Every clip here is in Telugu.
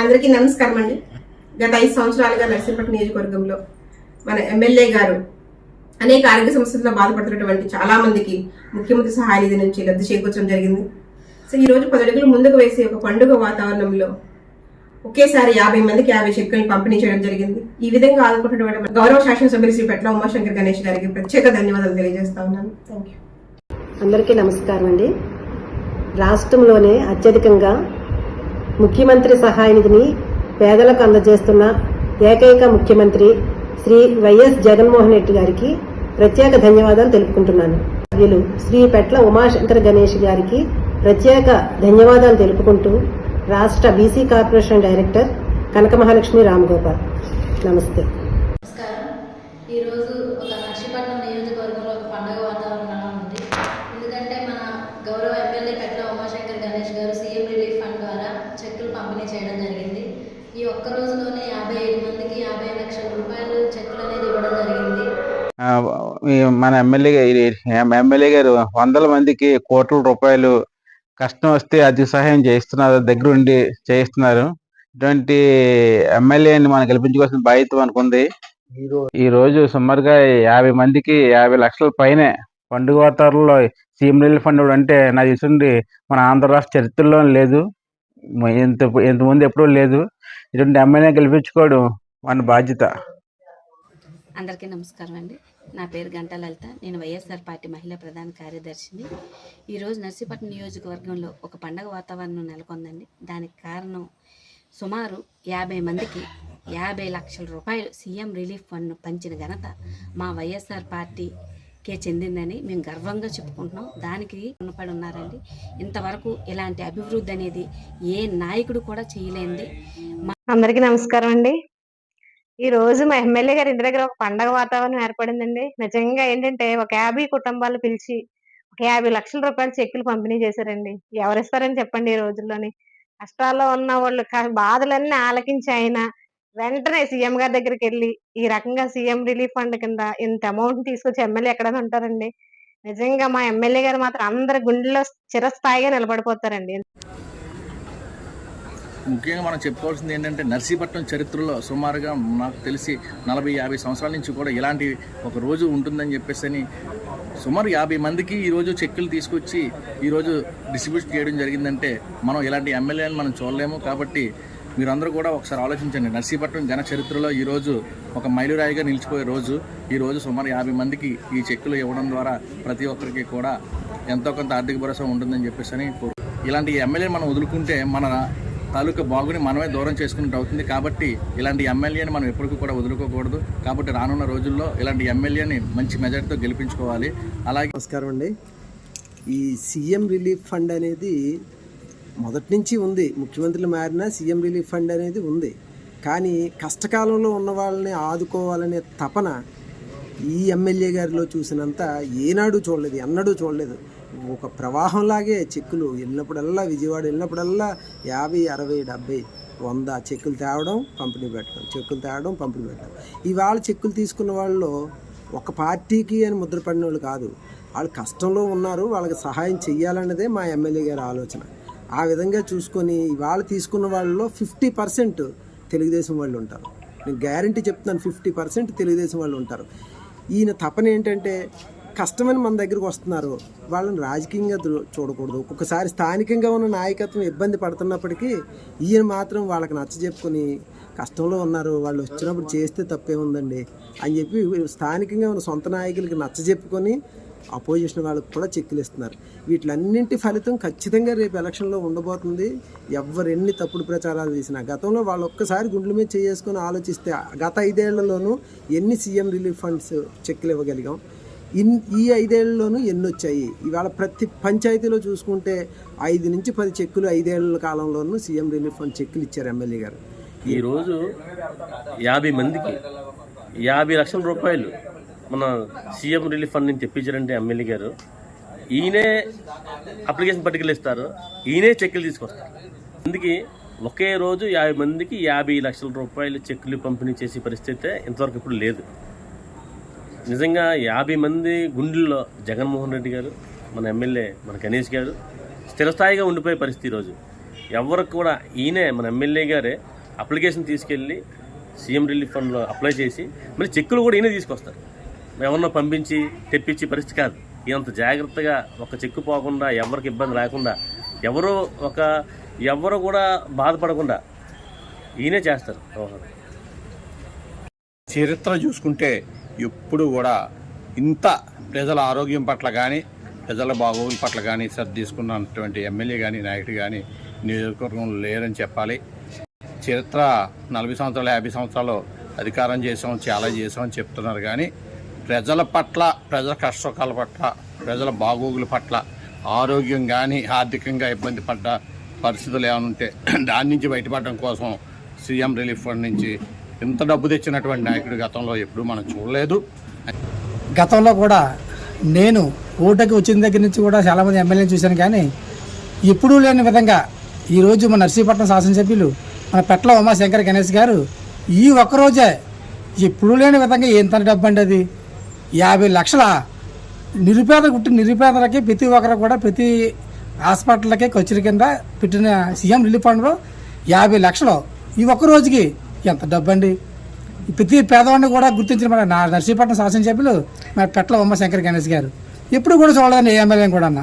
అందరికీ నమస్కారం అండి. గత ఐదు సంవత్సరాలుగా నర్సింపట్నం నియోజకవర్గంలో మన ఎమ్మెల్యే గారు అనేక ఆరోగ్య సమస్యలతో బాధపడుతున్నటువంటి చాలా మందికి ముఖ్యమంత్రి సహాయ నిధి నుంచి లబ్ధి చేకూర్చడం జరిగింది. సో ఈ రోజు ముందుకు వేసే ఒక పండుగ వాతావరణంలో ఒకేసారి యాభై మందికి యాభై చెక్కులను పంపిణీ చేయడం జరిగింది. ఈ విధంగా ఆదుకుంటున్నటువంటి గౌరవ శాసనసభ్యులు శ్రీ పెట్ల ఉమాశంకర్ గణేష్ గారికి ప్రత్యేక ధన్యవాదాలు తెలియజేస్తా ఉన్నాను. థ్యాంక్ యూ అందరికీ నమస్కారం అండి. రాష్ట్రంలోనే అత్యధికంగా ముఖ్యమంత్రి సహాయ నిధిని పేదలకు అందజేస్తున్న ఏకైక ముఖ్యమంత్రి శ్రీ వైఎస్ జగన్మోహన్ రెడ్డి గారికి ప్రత్యేక ధన్యవాదాలు తెలుపుకుంటున్నాను. సభ్యులు శ్రీ పెట్ల ఉమాశంకర్ గణేష్ గారికి ప్రత్యేక ధన్యవాదాలు తెలుపుకుంటూ రాష్ట్ర BC corporation director Kanaka Mahalakshmi Ramagopal. నమస్తే నమస్కారం ఈరోజు ఒక నర్సీపట్నం నియోజకవర్గంలో ఒక పండగ వాతావరణం ఉంది ఎందుకంటే మన గౌరవ ఎమ్మెల్యే పెట్ల ఉమాశంకర్ గణేష్ గారు సీఎం రిలీఫ్ ఫండ్ ద్వారా చెక్కులు పంపిణీ చేయడం జరిగింది ఈ ఒక్క రోజులోనే యాభై ఐదు మందికి యాభై లక్షల రూపాయలు చెక్కులు అనేది ఇవ్వడం జరిగింది ఆ, ఈ మన ఎమ్మెల్యే ఎమ్మెల్యే గారు వందల మందికి కోట్ల రూపాయలు కష్టం వస్తే అది సహాయం చేస్తున్నారు దగ్గరుండి చేయిస్తున్నారు. ఇటువంటి ఎమ్మెల్యేని మనం గెలిపించుకోవాల్సిన బాధ్యత మనకుంది. ఈ రోజు సుమారుగా యాభై మందికి యాభై లక్షల పైనే పండుగ వాతావరణంలో సీఎం రిలీఫ్ ఫండ్ అంటే నా తెలిసింది మన ఆంధ్ర రాష్ట్ర చరిత్రలో లేదు. ఇంత ఇంతకుముందు ఎప్పుడూ లేదు. ఇటువంటి ఎమ్మెల్యే గెలిపించుకోవడం మన బాధ్యత. అందరికీ నమస్కారం అండి. నా పేరు గంటా లలిత. నేను వైఎస్ఆర్ పార్టీ మహిళా ప్రధాన కార్యదర్శిని. ఈరోజు నర్సీపట్నం నియోజకవర్గంలో ఒక పండగ వాతావరణం నెలకొందండి. దానికి కారణం సుమారు యాభై మందికి యాభై లక్షల రూపాయలు సీఎం రిలీఫ్ ఫండ్ను పంచిన ఘనత మా వైఎస్ఆర్ పార్టీకే చెందిందని మేము గర్వంగా చెప్పుకుంటున్నాం. దానికి రుణపడి ఉన్నారండి. ఇంతవరకు ఇలాంటి అభివృద్ధి అనేది ఏ నాయకుడు కూడా చేయలేంది అందరికీ నమస్కారం అండి. ఈ రోజు మా ఎమ్మెల్యే గారి ఇంటి దగ్గర ఒక పండగ వాతావరణం ఏర్పడిందండి. నిజంగా ఏంటంటే ఒక యాభై కుటుంబాలు పిలిచి ఒక యాభై లక్షల రూపాయల చెక్కులు పంపిణీ చేశారండి. ఎవరిస్తారని చెప్పండి ఈ రోజుల్లోని. కష్టాల్లో ఉన్న వాళ్ళు బాధలన్నీ ఆలకించి ఆయన వెంటనే సీఎం గారి దగ్గరికి వెళ్ళి ఈ రకంగా సీఎం రిలీఫ్ ఫండ్ కింద ఇంత అమౌంట్ తీసుకొచ్చి ఎమ్మెల్యే ఎక్కడైనా ఉంటారండి. నిజంగా మా ఎమ్మెల్యే గారు మాత్రం అందరి గుండెలో చిరస్థాయిగా నిలబడిపోతారండి. ముఖ్యంగా మనం చెప్పుకోవాల్సింది ఏంటంటే నర్సీపట్నం చరిత్రలో సుమారుగా నాకు తెలిసి నలభై యాభై సంవత్సరాల నుంచి కూడా ఇలాంటి ఒక రోజు ఉంటుందని చెప్పేసి అని సుమారు యాభై మందికి ఈరోజు చెక్కులు తీసుకొచ్చి ఈరోజు డిస్ట్రిబ్యూట్ చేయడం జరిగిందంటే మనం ఇలాంటి ఎమ్మెల్యేలను మనం చూడలేము. కాబట్టి మీరందరూ కూడా ఒకసారి ఆలోచించండి. నర్సీపట్నం జన చరిత్రలో ఈరోజు ఒక మైలురాయిగా నిలిచిపోయే రోజు. ఈరోజు సుమారు యాభై మందికి ఈ చెక్కులు ఇవ్వడం ద్వారా ప్రతి ఒక్కరికి కూడా ఎంతో కొంత ఆర్థిక భరోసా ఉంటుందని చెప్పేసి అని ఇలాంటి ఎమ్మెల్యే మనం వదులుకుంటే మన తాలూకా బాగుని మనమే దూరం చేసుకున్నట్టు అవుతుంది కాబట్టి ఇలాంటి ఎమ్మెల్యేని మనం ఎప్పటికీ కూడా వదులుకోకూడదు. కాబట్టి రానున్న రోజుల్లో ఇలాంటి ఎమ్మెల్యేని మంచి మెజార్టీతో గెలిపించుకోవాలి. అలాగే నమస్కారం అండి. ఈ సీఎం రిలీఫ్ ఫండ్ అనేది మొదటి నుంచి ఉంది. ముఖ్యమంత్రులు మారినా సీఎం రిలీఫ్ ఫండ్ అనేది ఉంది. కానీ కష్టకాలంలో ఉన్న వాళ్ళని ఆదుకోవాలనే తపన ఈ ఎమ్మెల్యే గారిలో చూసినంత ఏనాడు చూడలేదు ఎన్నడూ చూడలేదు. ఒక ప్రవాహంలాగే చెక్కులు వెళ్ళినప్పుడల్లా విజయవాడ వెళ్ళినప్పుడల్లా యాభై అరవై డెబ్బై వంద చెక్కులు తేవడం పంపిణీ పెట్టడం చెక్కులు తేవడం పంపిణీ పెట్టడం. ఇవాళ చెక్కులు తీసుకున్న వాళ్ళు ఒక పార్టీకి అని ముద్రపడిన వాళ్ళు కాదు. వాళ్ళు కష్టంలో ఉన్నారు వాళ్ళకి సహాయం చేయాలన్నదే మా ఎమ్మెల్యే గారి ఆలోచన. ఆ విధంగా చూసుకొని ఇవాళ తీసుకున్న వాళ్ళలో ఫిఫ్టీ పర్సెంట్ తెలుగుదేశం వాళ్ళు ఉంటారు. నేను గ్యారంటీ చెప్తున్నాను ఫిఫ్టీ పర్సెంట్ తెలుగుదేశం వాళ్ళు ఉంటారు. ఈయన తపన ఏంటంటే కష్టమని మన దగ్గరకు వస్తున్నారు. వాళ్ళని రాజకీయంగా దృ- చూడకూడదు. ఒక్కొక్కసారి స్థానికంగా ఉన్న నాయకత్వం ఇబ్బంది పడుతున్నప్పటికీ ఈయన మాత్రం వాళ్ళకి నచ్చజెప్పుకొని కష్టంలో ఉన్నారు. వాళ్ళు వచ్చినప్పుడు చేస్తే తప్పే ఉందండి అని చెప్పి స్థానికంగా ఉన్న సొంత నాయకులకి నచ్చజెప్పుకొని అపోజిషన్ వాళ్ళకి కూడా చెక్కులు ఇస్తున్నారు వీటిలన్నింటి ఫలితం ఖచ్చితంగా రేపు ఎలక్షన్లో ఉండబోతుంది. ఎవరెన్ని ఎన్ని తప్పుడు ప్రచారాలు చేసినా గతంలో వాళ్ళు ఒక్కసారి గుండెల మీద చేసుకొని ఆలోచిస్తే గత ఐదేళ్ళలోనూ ఎన్ని సీఎం రిలీఫ్ ఫండ్స్ చెక్కులు ఇవ్వగలిగాం. ఇన్ ఈ ఐదేళ్ళలోనూ ఎన్ని వచ్చాయి ఇవాళ ప్రతి పంచాయతీలో చూసుకుంటే ఐదు నుంచి పది చెక్కులు ఐదేళ్ళ కాలంలోనూ సీఎం రిలీఫ్ ఫండ్ చెక్కులు ఇచ్చారు ఎమ్మెల్యే గారు. ఈరోజు యాభై మందికి యాభై లక్షల రూపాయలు మన సీఎం రిలీఫ్ ఫండ్ నుంచి తెప్పించారంటే ఎమ్మెల్యే గారు. ఈయనే అప్లికేషన్ పట్టికలు ఇస్తారు. ఈయనే చెక్కులు తీసుకొస్తారు. అందుకే ఒకే రోజు యాభై మందికి యాభై లక్షల రూపాయలు చెక్కులు పంపిణీ చేసే పరిస్థితి ఇంతవరకు ఇప్పుడు లేదు. నిజంగా యాభై మంది గుండెల్లో జగన్మోహన్ రెడ్డి గారు మన ఎమ్మెల్యే మన గణేష్ గారు స్థిరస్థాయిగా ఉండిపోయే పరిస్థితి ఈరోజు ఎవరికి కూడా ఈయనే మన ఎమ్మెల్యే గారే అప్లికేషన్ తీసుకెళ్ళి సీఎం రిలీఫ్ ఫండ్లో అప్లై చేసి మళ్ళీ చెక్కులు కూడా ఈయనే తీసుకొస్తారు. ఎవరినో పంపించి తెప్పించి పరిస్థితి కాదు. ఈయనంత జాగ్రత్తగా ఒక చెక్కు పోకుండా ఎవరికి ఇబ్బంది రాకుండా ఎవరు ఒక ఎవరు కూడా బాధపడకుండా ఈయనే చేస్తారు. చరిత్ర చూసుకుంటే ఎప్పుడు కూడా ఇంత ప్రజల ఆరోగ్యం పట్ల కానీ ప్రజల బాగోగుల పట్ల కానీ శ్రద్ధ తీసుకున్నటువంటి ఎమ్మెల్యే కానీ నాయకుడు కానీ నియోజకవర్గంలో లేరని చెప్పాలి. చరిత్ర నలభై సంవత్సరాలు యాభై సంవత్సరాలు అధికారం చేసాం చాలా చేసాం అని చెప్తున్నారు కానీ ప్రజల పట్ల ప్రజల కష్టసుఖాల పట్ల ప్రజల బాగోగుల పట్ల ఆరోగ్యం కానీ ఆర్థికంగా ఇబ్బంది పడ్డ పరిస్థితులు ఏమైనా ఉంటే దాని నుంచి బయటపడడం కోసం సీఎం రిలీఫ్ ఫండ్ నుంచి ఇంత డబ్బు తెచ్చినటువంటి నాయకుడు గతంలో ఎప్పుడూ మనం చూడలేదు. గతంలో కూడా నేను ఓటకి వచ్చిన దగ్గర నుంచి కూడా చాలామంది ఎమ్మెల్యేని చూశాను కానీ ఎప్పుడూ లేని విధంగా ఈరోజు మన నర్సీపట్నం శాసనసభ్యులు మన పెట్ల ఉమాశంకర్ గణేష్ గారు ఈ ఒక్కరోజే ఎప్పుడూ లేని విధంగా ఎంత డబ్బు అండి అది? యాభై లక్షల నిరుపేద గుట్టి నిరుపేదలకి ప్రతి ఒక్కరు కూడా ప్రతి హాస్పిటల్కి ఖర్చుల కింద పెట్టిన సీఎం రిలీఫ్ ఫండ్లో యాభై లక్షలు ఈ ఒక్క రోజుకి ఎంత డబ్బండి? ప్రతి పేదవాడిని కూడా గుర్తించిన మన నా నర్సీపట్నం శాసనసభ్యులు మన పెట్ల ఉమాశంకర్ గణేష్ గారు. ఎప్పుడు కూడా చూడలేదండి ఏ ఎమ్మెల్యేని కూడా అన్న.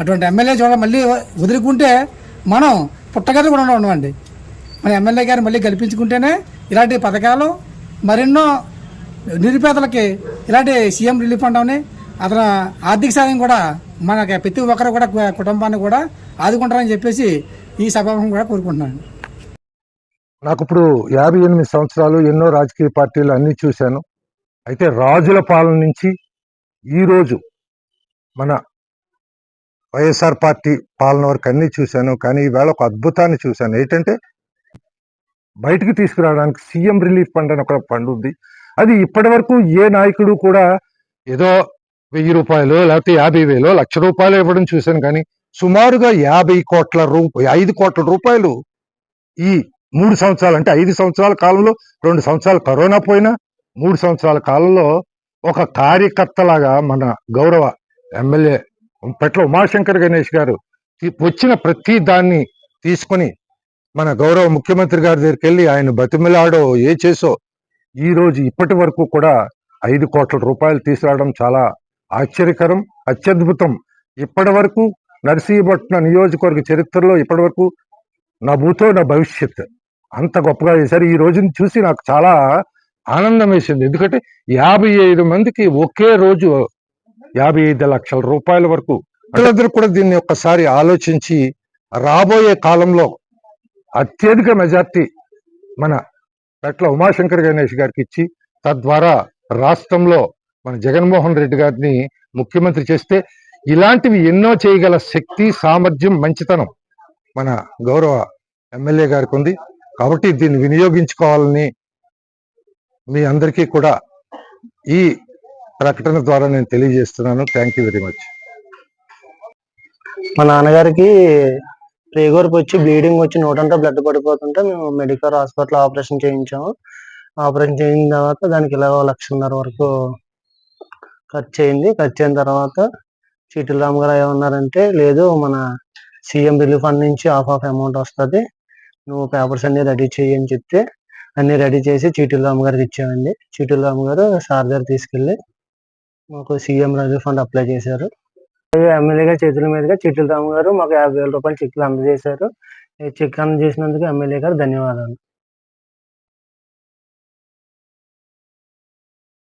అటువంటి ఎమ్మెల్యే చూడ మళ్ళీ వదులుకుంటే మనం పుట్టగది కూడా ఉండమండి. మన ఎమ్మెల్యే గారు మళ్ళీ కల్పించుకుంటేనే ఇలాంటి పథకాలు మరెన్నో నిరుపేదలకి ఇలాంటి సీఎం రిలీఫ్ ఫండ్ అతను ఆర్థిక సాయం కూడా మనకి ప్రతి ఒక్కరు కూడా కుటుంబాన్ని కూడా ఆదుకుంటారని చెప్పేసి ఈ సభాముఖం కూడా కోరుకుంటున్నాను. నాకు ఇప్పుడు యాభై ఎనిమిది సంవత్సరాలు ఎన్నో రాజకీయ పార్టీలు అన్ని చూశాను. అయితే రాజుల పాలన నుంచి ఈరోజు మన వైఎస్ఆర్ పార్టీ పాలన వరకు అన్నీ చూశాను. కానీ ఈవేళ ఒక అద్భుతాన్ని చూశాను. ఏంటంటే బయటికి తీసుకురావడానికి సీఎం రిలీఫ్ ఫండ్ అని ఒక ఫండ్ ఉంది. అది ఇప్పటి వరకు ఏ నాయకుడు కూడా ఏదో వెయ్యి రూపాయలు లేకపోతే యాభై వేలు లక్ష రూపాయలు ఇవ్వడం చూశాను. కానీ సుమారుగా యాభై కోట్ల రూ ఐదు కోట్ల రూపాయలు ఈ మూడు సంవత్సరాలు అంటే ఐదు సంవత్సరాల కాలంలో రెండు సంవత్సరాలు కరోనా పోయినా మూడు సంవత్సరాల కాలంలో ఒక కార్యకర్తలాగా మన గౌరవ ఎమ్మెల్యే పెట్ల ఉమాశంకర్ గణేష్ గారు వచ్చిన ప్రతి దాన్ని తీసుకొని మన గౌరవ ముఖ్యమంత్రి గారి దగ్గరికి వెళ్ళి ఆయన బతిమిలాడో ఏ చేసో ఈ రోజు ఇప్పటి వరకు కూడా ఐదు కోట్ల రూపాయలు తీసుకురావడం చాలా ఆశ్చర్యకరం అత్యద్భుతం. ఇప్పటి వరకు నరసీపట్నం నియోజకవర్గ చరిత్రలో ఇప్పటి వరకు నా భూతో నా భవిష్యత్. అంత గొప్పగా చేశారు. ఈ రోజుని చూసి నాకు చాలా ఆనందం వేసింది ఎందుకంటే యాభై ఐదు మందికి ఒకే రోజు యాభై ఐదు లక్షల రూపాయల వరకు ప్రజలందరూ కూడా దీన్ని ఒక్కసారి ఆలోచించి రాబోయే కాలంలో అత్యధిక మెజార్టీ మన పెట్ల ఉమాశంకర్ గణేష్ గారికి ఇచ్చి తద్వారా రాష్ట్రంలో మన జగన్మోహన్ రెడ్డి గారిని ముఖ్యమంత్రి చేస్తే ఇలాంటివి ఎన్నో చేయగల శక్తి సామర్థ్యం మంచితనం మన గౌరవ ఎమ్మెల్యే గారికి ఉంది. కాబట్టి దీన్ని వినియోగించుకోవాలని మీ అందరికీ కూడా ఈ ప్రకటన ద్వారా నేను తెలియజేస్తున్నాను. థ్యాంక్ యూ వెరీ మచ్ మా నాన్నగారికి రేగోర్పు వచ్చి బ్లీడింగ్ వచ్చి నోటంతా బ్లడ్ పడిపోతుంటే మేము మెడికల్ హాస్పిటల్ ఆపరేషన్ చేయించాము. ఆపరేషన్ చేయిన తర్వాత దానికి ఇలా లక్షన్నర వరకు ఖర్చు అయింది. ఖర్చు అయిన తర్వాత చీటిల రామ్ గారు ఏమన్నారంటే లేదు మన సీఎం రిలీఫ్ ఫండ్ నుంచి హాఫ్ ఆఫ్ అమౌంట్ వస్తుంది. నువ్వు పేపర్స్ అన్ని రెడీ చేయి అని చెప్తే అన్ని రెడీ చేసి చీటిల అమ్మగారికి ఇచ్చామండి. చీటిల అమ్మగారు గారు సార్ దగ్గర తీసుకెళ్ళి మాకు సీఎం రిలీఫ్ ఫండ్ అప్లై చేశారు. ఎమ్మెల్యే చేతుల మీదుగా చిట్టుల రాము గారు మాకు యాభై వేల రూపాయలు చెక్లు అందజేశారు. చెక్ అందజేసినందుకు ఎమ్మెల్యే గారు ధన్యవాదాలు.